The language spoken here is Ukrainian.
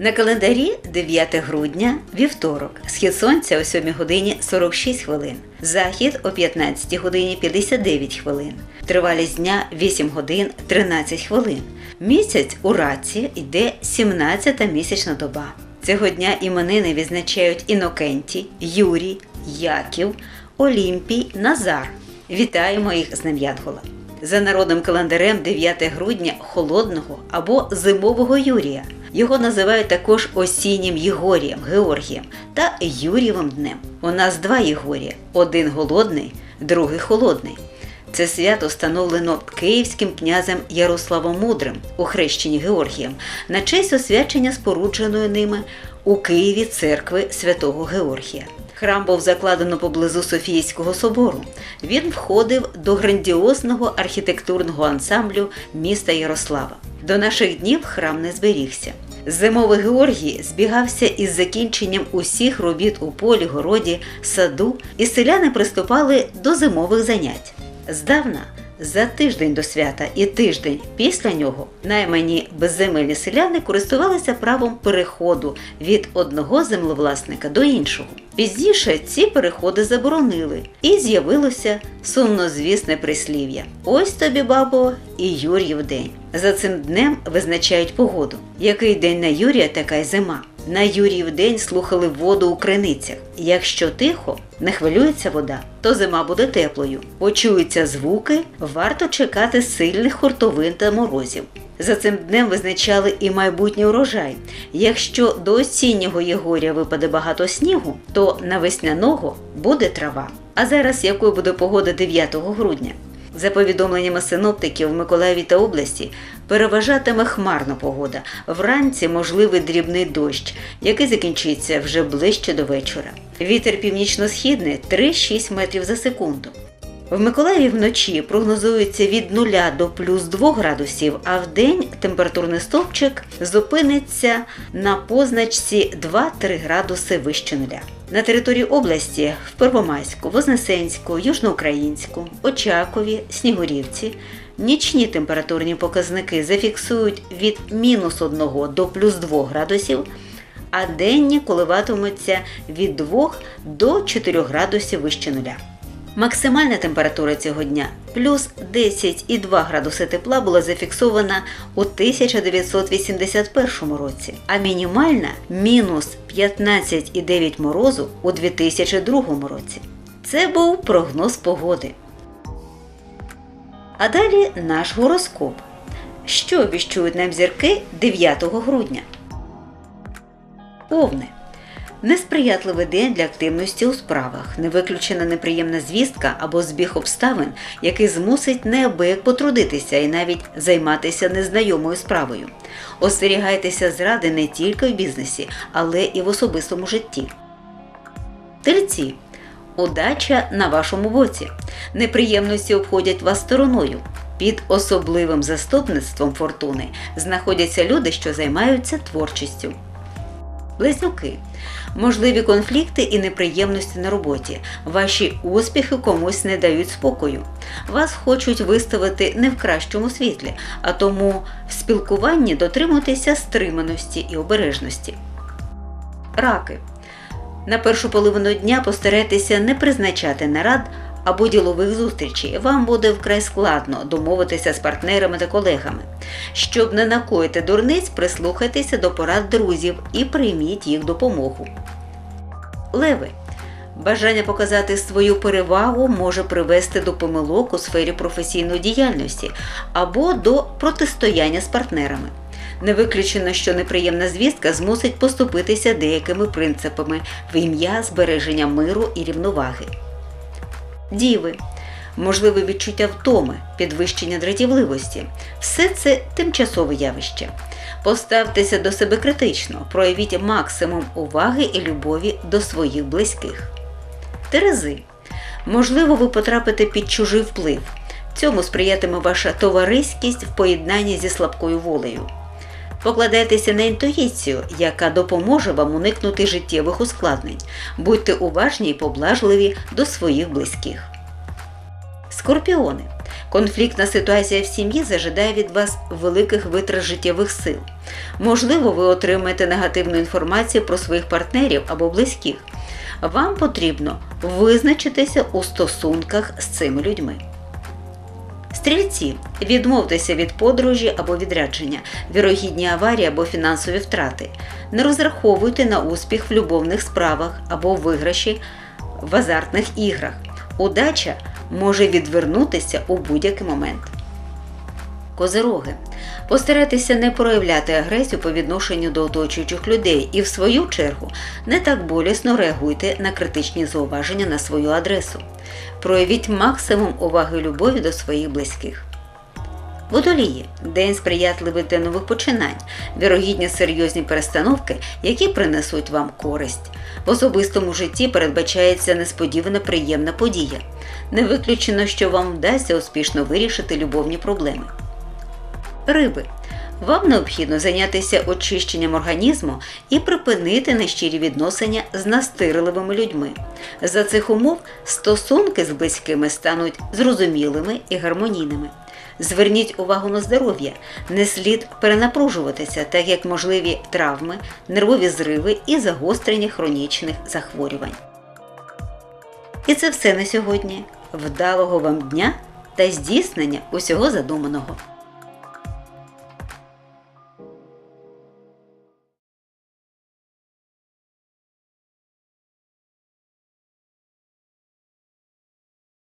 На календарі 9 грудня, вівторок, схід сонця о 7 годині 46 хвилин, захід о 15 годині 59 хвилин, тривалість дня 8 годин 13 хвилин. Місяць у раці йде 17-та місячна доба. Цього дня іменини відзначають Інокенті, Юрій, Яків, Олімпій, Назар. Вітаємо їх з Днем Янгола. За народним календарем 9 грудня холодного або зимового Юрія. Його називають також осіннім Єгорієм, Георгієм та Юрієвим днем. У нас два Єгорія: один голодний, другий холодний. Це свято встановлено київським князем Ярославом Мудрим у хрещенні Георгієм на честь освячення спорудженої ними у Києві церкви святого Георгія. Храм був закладено поблизу Софійського собору. Він входив до грандіозного архітектурного ансамблю міста Ярослава. До наших днів храм не зберігся. Зимовий Георгій збігався із закінченням усіх робіт у полі, городі, саду, і селяни приступали до зимових занять. Здавна, за тиждень до свята і тиждень після нього наймані безземельні селяни користувалися правом переходу від одного землевласника до іншого. Пізніше ці переходи заборонили, і з'явилося сумнозвісне прислів'я: Ось тобі, бабо, і Юр'їв день. За цим днем визначають погоду. Який день на Юрія, така й зима. На Юріїв день слухали воду у криницях. Якщо тихо, не хвилюється вода, то зима буде теплою. Почуються звуки, варто чекати сильних хуртовин та морозів. За цим днем визначали і майбутній урожай. Якщо до осіннього Єгоря випаде багато снігу, то на весняного буде трава. А зараз якою буде погода 9 грудня? За повідомленнями синоптиків в Миколаєві та області переважатиме хмарна погода. Вранці можливий дрібний дощ, який закінчиться вже ближче до вечора. Вітер північно-східний 3-6 метрів за секунду. В Миколаєві вночі прогнозується від 0 до плюс 2 градусів, а в день температурний стовпчик зупиниться на позначці 2-3 градуси вище нуля. На території області в Первомайську, Вознесенську, Южноукраїнську, Очакові, Снігурівці нічні температурні показники зафіксують від мінус 1 до плюс 2 градусів, а денні коливатимуться від 2 до 4 градусів вище нуля. Максимальна температура цього дня плюс 10,2 градуси тепла була зафіксована у 1981 році, а мінімальна мінус 15,9 морозу у 2002 році. Це був прогноз погоди. А далі наш гороскоп. Що обіщують нам зірки 9 грудня? Овни. Несприятливий день для активності у справах, не виключена неприємна звістка або збіг обставин, який змусить неабияк потрудитися і навіть займатися незнайомою справою. Остерігайтеся зради не тільки в бізнесі, але і в особистому житті. Тельці. Удача на вашому боці. Неприємності обходять вас стороною. Під особливим заступництвом фортуни знаходяться люди, що займаються творчістю. Близнюки. Можливі конфлікти і неприємності на роботі. Ваші успіхи комусь не дають спокою. Вас хочуть виставити не в кращому світлі, а тому в спілкуванні дотримуйтеся стриманості і обережності. Раки. На першу половину дня постарайтеся не призначати нарад або ділових зустрічей. Вам буде вкрай складно домовитися з партнерами та колегами. Щоб не накоїти дурниць, прислухайтеся до порад друзів і прийміть їх допомогу. Леви. Бажання показати свою перевагу може привести до помилок у сфері професійної діяльності або до протистояння з партнерами. Не виключено, що неприємна звістка змусить поступитися деякими принципами в ім'я збереження миру і рівноваги. Діви. Можливе відчуття втоми, підвищення дратівливості. Все це тимчасове явище. Поставтеся до себе критично, проявіть максимум уваги і любові до своїх близьких. Терези. Можливо, ви потрапите під чужий вплив. Цьому сприятиме ваша товариськість в поєднанні зі слабкою волею. Покладайтеся на інтуїцію, яка допоможе вам уникнути життєвих ускладнень. Будьте уважні і поблажливі до своїх близьких. Скорпіони. Конфліктна ситуація в сім'ї зажидає від вас великих витрат життєвих сил. Можливо, ви отримаєте негативну інформацію про своїх партнерів або близьких. Вам потрібно визначитися у стосунках з цими людьми. Стрільці, відмовтеся від подорожі або відрядження, вірогідні аварії або фінансові втрати. Не розраховуйте на успіх в любовних справах або виграші в азартних іграх. Удача може відвернутися у будь-який момент. Козироги. Постарайтеся не проявляти агресію по відношенню до оточуючих людей і, в свою чергу, не так болісно реагуйте на критичні зауваження на свою адресу. Проявіть максимум уваги і любові до своїх близьких. Водолії день сприятливий для нових починань, вірогідні серйозні перестановки, які принесуть вам користь. В особистому житті передбачається несподівана приємна подія. Не виключено, що вам вдасться успішно вирішити любовні проблеми. Риби. Вам необхідно зайнятися очищенням організму і припинити нещирі відносини з настирливими людьми. За цих умов стосунки з близькими стануть зрозумілими і гармонійними. Зверніть увагу на здоров'я, не слід перенапружуватися, так як можливі травми, нервові зриви і загострення хронічних захворювань. І це все на сьогодні. Вдалого вам дня та здійснення усього задуманого.